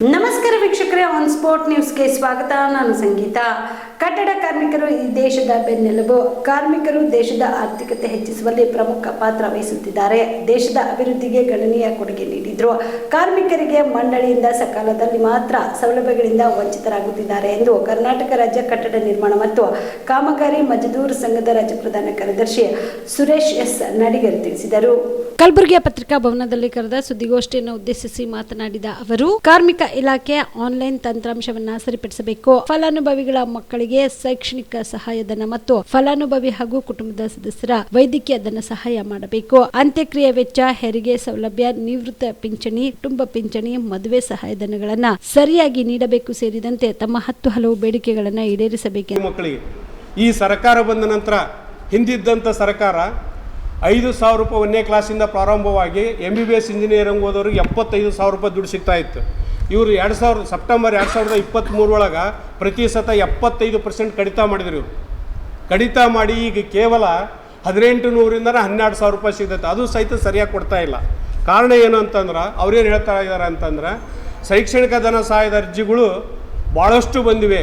ನಮಸ್ಕಾರ ವೀಕ್ಷಕರೇ on sport ನ್ಯೂಸ್ಗೆ ಸ್ವಾಗತ. ನಾನು ಸಂಗೀತ. ಕಟ್ಟಡ ಕಾರ್ಮಿಕರು ಈ ದೇಶದ ಬೆನ್ನೆಲುಬು. ಕಾರ್ಮಿಕರು ದೇಶದ ಆರ್ಥಿಕತೆ ಹೆಚ್ಚಿಸುವಲ್ಲಿ ಪ್ರಮುಖ ಪಾತ್ರ ವಹಿಸುತ್ತಿದ್ದಾರೆ. ದೇಶದ ಅಭಿವೃದ್ಧಿಗೆ ಗಣನೀಯ ಕೊಡುಗೆ ನೀಡಿದ್ರು. ಕಾರ್ಮಿಕರಿಗೆ ಮಂಡಳಿಯಿಂದ ಸಕಾಲದಲ್ಲಿ ಮಾತ್ರ ಸೌಲಭ್ಯಗಳಿಂದ ವಂಚಿತರಾಗುತ್ತಿದ್ದಾರೆ ಎಂದು ಕರ್ನಾಟಕ ರಾಜ್ಯ ಕಟ್ಟಡ ನಿರ್ಮಾಣ ಮತ್ತು ಕಾಮಗಾರಿ ಮಜದೂರ್ ಸಂಘದ ರಾಜ್ಯ ಪ್ರಧಾನ ಕಾರ್ಯದರ್ಶಿ ಸುರೇಶ್ ಎಸ್ ನಡಿಗರ್ ತಿಳಿಸಿದರು. ಕಲಬುರಗಿಯ ಪತ್ರಿಕಾ ಭವನದಲ್ಲಿ ಕರೆದ ಸುದ್ದಿಗೋಷ್ಠಿಯನ್ನು ಉದ್ದೇಶಿಸಿ ಮಾತನಾಡಿದ ಅವರು, ಕಾರ್ಮಿಕ ಇಲಾಖೆ ಆನ್ಲೈನ್ ತಂತ್ರಾಂಶವನ್ನ ಸರಿಪಡಿಸಬೇಕು. ಫಲಾನುಭವಿಗಳ ಮಕ್ಕಳಿಗೆ ಶೈಕ್ಷಣಿಕ ಸಹಾಯಧನ ಮತ್ತು ಫಲಾನುಭವಿ ಹಾಗೂ ಕುಟುಂಬದ ಸದಸ್ಯರ ವೈದ್ಯಕೀಯ ಧನ ಸಹಾಯ ಮಾಡಬೇಕು. ಅಂತ್ಯಕ್ರಿಯೆ ವೆಚ್ಚ, ಹೆರಿಗೆ ಸೌಲಭ್ಯ, ನಿವೃತ್ತ ಪಿಂಚಣಿ, ಕುಟುಂಬ ಪಿಂಚಣಿ, ಮದುವೆ ಸಹಾಯಧನಗಳನ್ನು ಸರಿಯಾಗಿ ನೀಡಬೇಕು ಸೇರಿದಂತೆ ತಮ್ಮ ಹತ್ತು ಹಲವು ಬೇಡಿಕೆಗಳನ್ನು ಈಡೇರಿಸಬೇಕು. ಮಕ್ಕಳಿಗೆ ಈ ಸರ್ಕಾರ ಬಂದ ನಂತರ ಹಿಂದಿದ್ದಂಥ ಸರ್ಕಾರ ಐದು ಸಾವಿರ ರೂಪಾಯಿ ಒಂದನೇ ಕ್ಲಾಸಿಂದ ಪ್ರಾರಂಭವಾಗಿ M B B S engineering ಓದೋರಿಗೆ ಎಪ್ಪತ್ತೈದು ಸಾವಿರ ರೂಪಾಯಿ ದುಡ್ಡು ಸಿಗ್ತಾ ಇತ್ತು. ಇವರು ಎರಡು ಸಾವಿರದ ಸೆಪ್ಟೆಂಬರ್ ಎರಡು ಸಾವಿರದ ಇಪ್ಪತ್ತ್ಮೂರೊಳಗೆ ಪ್ರತಿ ಸತ ಎಪ್ಪತ್ತೈದು ಪರ್ಸೆಂಟ್ ಕಡಿತ ಮಾಡಿದ್ರು ಇವರು. ಕಡಿತ ಮಾಡಿ ಈಗ ಕೇವಲ ಹದಿನೆಂಟು ನೂರಿಂದ ಹನ್ನೆರಡು ಸಾವಿರ ರೂಪಾಯಿ ಸಿಗ್ತೈತೆ. ಅದು ಸಹಿತ ಸರಿಯಾಗಿ ಕೊಡ್ತಾ ಇಲ್ಲ. ಕಾರಣ ಏನು ಅಂತಂದ್ರೆ, ಅವ್ರೇನು ಹೇಳ್ತಾ ಇದ್ದಾರೆ ಅಂತಂದ್ರೆ, ಶೈಕ್ಷಣಿಕ ಧನ ಸಹಾಯದ ಅರ್ಜಿಗಳು ಭಾಳಷ್ಟು ಬಂದಿವೆ.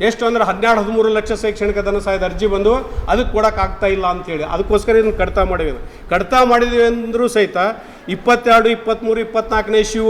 ಎಷ್ಟು ಅಂದ್ರೆ ಹನ್ನೆರಡು, ಹದಿಮೂರು ಲಕ್ಷ ಶೈಕ್ಷಣಿಕ ಧನ ಸಹಾಯದ ಅರ್ಜಿ ಬಂದು ಅದಕ್ಕೆ ಕೊಡೋಕ್ಕಾಗ್ತಾ ಇಲ್ಲ ಅಂತೇಳಿ ಅದಕ್ಕೋಸ್ಕರ ಇದನ್ನು ಕಡಿತ ಮಾಡಿದ್ವಿ ಕಡಿತ ಮಾಡಿದ್ವಿ ಅಂದರೂ ಸಹಿತ ಇಪ್ಪತ್ತೆರಡು ಇಪ್ಪತ್ತ್ಮೂರು ಇಪ್ಪತ್ನಾಲ್ಕನೇ ಇಶ್ಯೂ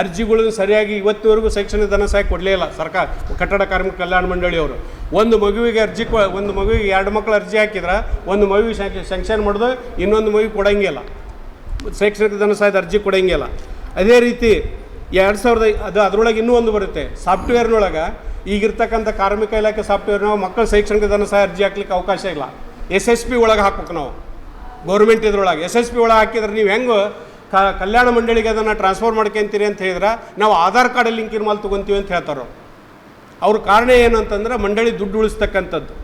ಅರ್ಜಿಗಳು ಸರಿಯಾಗಿ ಇವತ್ತಿವರೆಗೂ ಶೈಕ್ಷಣಿಕ ಧನ ಸಹಾಯ ಕೊಡಲೇ ಇಲ್ಲ. ಸರ್ಕಾರ, ಕಟ್ಟಡ ಕಾರ್ಮಿಕ ಕಲ್ಯಾಣ ಮಂಡಳಿಯವರು ಒಂದು ಮಗುವಿಗೆ ಅರ್ಜಿ ಕೊ, ಒಂದು ಮಗುವಿಗೆ ಎರಡು ಮಕ್ಕಳು ಅರ್ಜಿ ಹಾಕಿದ್ರೆ ಒಂದು ಮಗುವಿಗೆ ಸ್ಯಾಂಕ್ಷನ್ ಮಾಡೋದು, ಇನ್ನೊಂದು ಮಗುವಿಗೆ ಕೊಡೋಂಗಿಲ್ಲ. ಶೈಕ್ಷಣಿಕ ಧನ ಸಹಾಯದ ಅರ್ಜಿ ಕೊಡೋಂಗಿಲ್ಲ. ಅದೇ ರೀತಿ ಎರಡು ಸಾವಿರದ ಅದು ಅದರೊಳಗೆ ಇನ್ನೂ ಒಂದು ಬರುತ್ತೆ. ಸಾಫ್ಟ್ವೇರ್ನೊಳಗೆ ಈಗಿರ್ತಕ್ಕಂಥ ಕಾರ್ಮಿಕ ಇಲಾಖೆ ಸಾಫ್ಟ್ವೇರ್ನ ಮಕ್ಕಳ ಶೈಕ್ಷಣಿಕ ಧನ ಸಹಾಯ ಅರ್ಜಿ ಹಾಕ್ಲಿಕ್ಕೆ ಅವಕಾಶ ಇಲ್ಲ. ಎಸ್ ಎಸ್ ಪಿ ಒಳಗೆ ಹಾಕ್ಬೇಕು ನಾವು. ಗೌರ್ಮೆಂಟ್ ಇದ್ರೊಳಗೆ ಎಸ್ ಎಸ್ ಪಿ ಒಳಗೆ ಹಾಕಿದ್ರೆ ನೀವು ಹೆಂಗೆ ಕ ಕಲ್ಯಾಣ ಮಂಡಳಿಗೆ ಅದನ್ನು ಟ್ರಾನ್ಸ್ಫರ್ ಮಾಡ್ಕೊಂತೀರಿ ಅಂತ ಹೇಳಿದ್ರೆ, ನಾವು ಆಧಾರ್ ಕಾರ್ಡ್ ಲಿಂಕಿನ ಮಾಲ್ ತೊಗೊತೀವಿ ಅಂತ ಹೇಳ್ತಾರೆ ಅವ್ರ. ಕಾರಣ ಏನು ಅಂತಂದ್ರೆ ಮಂಡಳಿ ದುಡ್ಡು ಉಳಿಸ್ತಕ್ಕಂಥದ್ದು.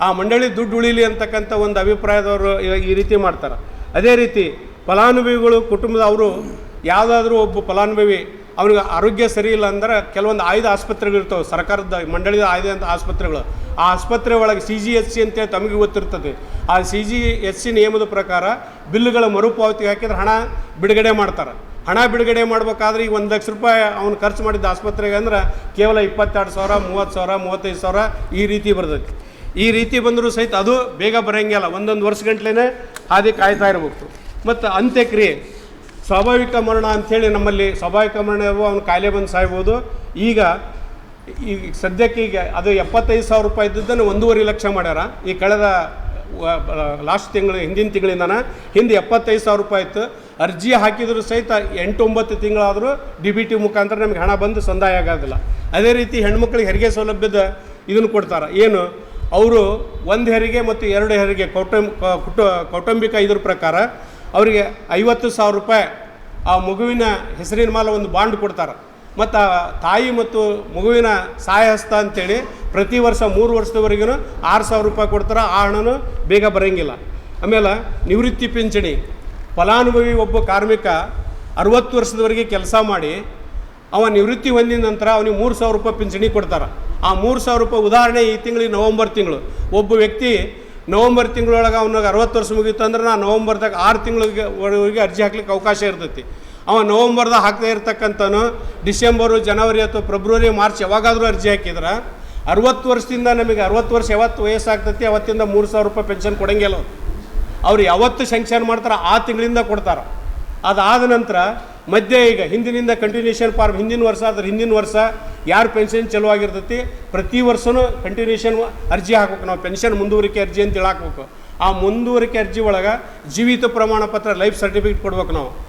ಆ ಮಂಡಳಿ ದುಡ್ಡು ಉಳಿಲಿ ಅಂತಕ್ಕಂಥ ಒಂದು ಅಭಿಪ್ರಾಯದವರು ಈ- ರೀತಿ ಮಾಡ್ತಾರೆ. ಅದೇ ರೀತಿ ಫಲಾನುಭವಿಗಳು ಕುಟುಂಬದ ಅವರು ಯಾವುದಾದ್ರೂ ಒಬ್ಬ ಫಲಾನುಭವಿ ಅವ್ರಿಗೆ ಆರೋಗ್ಯ ಸರಿ ಇಲ್ಲ ಅಂದ್ರೆ ಕೆಲವೊಂದು ಆಯ್ದ ಆಸ್ಪತ್ರೆಗಳು ಇರ್ತವೆ. ಸರ್ಕಾರದ ಮಂಡಳಿದ ಆಯ್ದ ಆಸ್ಪತ್ರೆಗಳು. ಆ ಆಸ್ಪತ್ರೆ ಒಳಗೆ ಸಿ ಜಿ ಎಚ್ ಸಿ ಅಂತೇಳಿ ತಮಗೆ ಗೊತ್ತಿರ್ತದೆ. ಆ ಸಿ ಜಿ ಎಚ್ ಸಿ ನಿಯಮದ ಪ್ರಕಾರ ಬಿಲ್ಲುಗಳ ಮರುಪಾವತಿ ಹಾಕಿದ್ರೆ ಹಣ ಬಿಡುಗಡೆ ಮಾಡ್ತಾರೆ. ಹಣ ಬಿಡುಗಡೆ ಮಾಡಬೇಕಾದ್ರೆ ಈಗ ಒಂದು ಲಕ್ಷ ರೂಪಾಯಿ ಅವ್ನು ಖರ್ಚು ಮಾಡಿದ್ದ ಆಸ್ಪತ್ರೆಗೆ ಅಂದ್ರೆ ಕೇವಲ ಇಪ್ಪತ್ತೆರಡು ಸಾವಿರ, ಮೂವತ್ತು ಸಾವಿರ, ಮೂವತ್ತೈದು ಸಾವಿರ ಈ ರೀತಿ ಬರ್ತೈತಿ. ಈ ರೀತಿ ಬಂದರೂ ಸಹಿತ ಅದು ಬೇಗ ಬರೋಂಗಿಲ್ಲ. ಒಂದೊಂದು ವರ್ಷ ಗಂಟ್ಲೇ ಹಾದಿ ಕಾಯ್ತಾ ಇರಬೇಕು. ಮತ್ತು ಅಂತ್ಯಕ್ರಿಯೆ. ಸ್ವಾಭಾವಿಕ ಮರಣ ಅಂಥೇಳಿ ನಮ್ಮಲ್ಲಿ ಸ್ವಾಭಾವಿಕ ಮರಣ ಅವನು ಕಾಯಿಲೆ ಬಂದು ಸಾಯ್ಬೋದು. ಈಗ ಈಗ ಸದ್ಯಕ್ಕೆ ಈಗ ಅದು ಎಪ್ಪತ್ತೈದು ಸಾವಿರ ರೂಪಾಯಿ ಇದ್ದದ್ದನ್ನು ಒಂದೂವರೆ ಲಕ್ಷ ಮಾಡ್ಯಾರ. ಈ ಕಳೆದ ಲಾಸ್ಟ್ ತಿಂಗಳು, ಹಿಂದಿನ ತಿಂಗಳಿಂದನ ಹಿಂದೆ ಎಪ್ಪತ್ತೈದು ಸಾವಿರ ರೂಪಾಯಿ ಇತ್ತು. ಅರ್ಜಿ ಹಾಕಿದ್ರು ಸಹಿತ ಎಂಟು ಒಂಬತ್ತು ತಿಂಗಳಾದರೂ ಡಿ ಬಿ ಟಿ ಮುಖಾಂತರ ನಮಗೆ ಹಣ ಬಂದು ಸಂದಾಯ ಆಗೋದಿಲ್ಲ. ಅದೇ ರೀತಿ ಹೆಣ್ಮಕ್ಳಿಗೆ ಹೆರಿಗೆ ಸೌಲಭ್ಯದ ಇದನ್ನು ಕೊಡ್ತಾರೆ. ಏನು? ಅವರು ಒಂದು ಹೆರಿಗೆ ಮತ್ತು ಎರಡು ಹೆರಿಗೆ, ಕೌಟುಂಬ ಕುಟು ಕೌಟುಂಬಿಕ ಇದ್ರ ಪ್ರಕಾರ ಅವರಿಗೆ ಐವತ್ತು ಸಾವಿರ ರೂಪಾಯಿ ಆ ಮಗುವಿನ ಹೆಸರಿನ ಮೇಲೆ ಒಂದು ಬಾಂಡ್ ಕೊಡ್ತಾರೆ. ಮತ್ತು ತಾಯಿ ಮತ್ತು ಮಗುವಿನ ಸಹಾಯ ಹಸ್ತ ಅಂತೇಳಿ ಪ್ರತಿ ವರ್ಷ ಮೂರು ವರ್ಷದವರೆಗೂ ಆರು ಸಾವಿರ ರೂಪಾಯಿ ಕೊಡ್ತಾರೆ. ಆ ಹಣನು ಬೇಗ ಬರೋಂಗಿಲ್ಲ. ಆಮೇಲೆ ನಿವೃತ್ತಿ ಪಿಂಚಣಿ. ಫಲಾನುಭವಿ ಒಬ್ಬ ಕಾರ್ಮಿಕ ಅರುವತ್ತು ವರ್ಷದವರೆಗೆ ಕೆಲಸ ಮಾಡಿ ಅವ ನಿವೃತ್ತಿ ಹೊಂದಿದ ನಂತರ ಅವನಿಗೆ ಮೂರು ಸಾವಿರ ರೂಪಾಯಿ ಪಿಂಚಣಿ ಕೊಡ್ತಾರೆ. ಆ ಮೂರು ಸಾವಿರ ರೂಪಾಯಿ ಉದಾಹರಣೆ ಈ ತಿಂಗಳಿಗೆ ನವಂಬರ್ ತಿಂಗಳು. ಒಬ್ಬ ವ್ಯಕ್ತಿ ನವಂಬರ್ ತಿಂಗಳೊಳಗೆ ಅವನಿಗೆ ಅರವತ್ತು ವರ್ಷ ಮುಗೀತು ಅಂದ್ರೆ ನಾನು ನವಂಬರ್ದಾಗ ಆರು ತಿಂಗಳಿಗೆ ಒಳಗೆ ಅರ್ಜಿ ಹಾಕ್ಲಿಕ್ಕೆ ಅವಕಾಶ ಇರ್ತೈತಿ ಅವ ನವಂಬರ್ದಾಗ ಹಾಕದೇ ಇರ್ತಕ್ಕಂಥನು ಡಿಸೆಂಬರು, ಜನವರಿ ಅಥವಾ ಫೆಬ್ರವರಿ, ಮಾರ್ಚ್ ಯಾವಾಗಾದರೂ ಅರ್ಜಿ ಹಾಕಿದ್ರೆ ಅರವತ್ತು ವರ್ಷದಿಂದ ನಮಗೆ ಅರವತ್ತು ವರ್ಷ ಯಾವತ್ತು ವಯಸ್ಸಾಗ್ತೈತಿ, ಅವತ್ತಿಂದ ಮೂರು ಸಾವಿರ ರೂಪಾಯಿ ಪೆನ್ಷನ್ ಕೊಡಂಗಿಲ್ಲ ಅವ್ರು. ಯಾವತ್ತು ಶಂಕ್ಷನ್ ಮಾಡ್ತಾರೆ ಆ ತಿಂಗಳಿಂದ ಕೊಡ್ತಾರೆ ಅದಾದ ನಂತರ ಮಧ್ಯೆ ಈಗ ಹಿಂದಿನಿಂದ ಕಂಟಿನ್ಯೂಷನ್ ಫಾರ್ಮ್ ಹಿಂದಿನ ವರ್ಷ ಆದ್ರೆ ಹಿಂದಿನ ವರ್ಷ ಯಾರು ಪೆನ್ಷನ್ ಚಲೋ ಆಗಿರ್ತೈತಿ, ಪ್ರತಿ ವರ್ಷವೂ ಕಂಟಿನ್ಯೂಷನ್ ಅರ್ಜಿ ಹಾಕ್ಬೇಕು. ನಾವು ಪೆನ್ಷನ್ ಮುಂದುವರಿಕೆ ಅರ್ಜಿ ಅಂತೇಳಿ ಹಾಕ್ಬೇಕು ಆ ಮುಂದುವರಿಕೆ ಅರ್ಜಿ ಒಳಗೆ ಜೀವಿತ ಪ್ರಮಾಣ ಪತ್ರ ಲೈಫ್ ಸರ್ಟಿಫಿಕೇಟ್ ಕೊಡ್ಬೇಕು ನಾವು.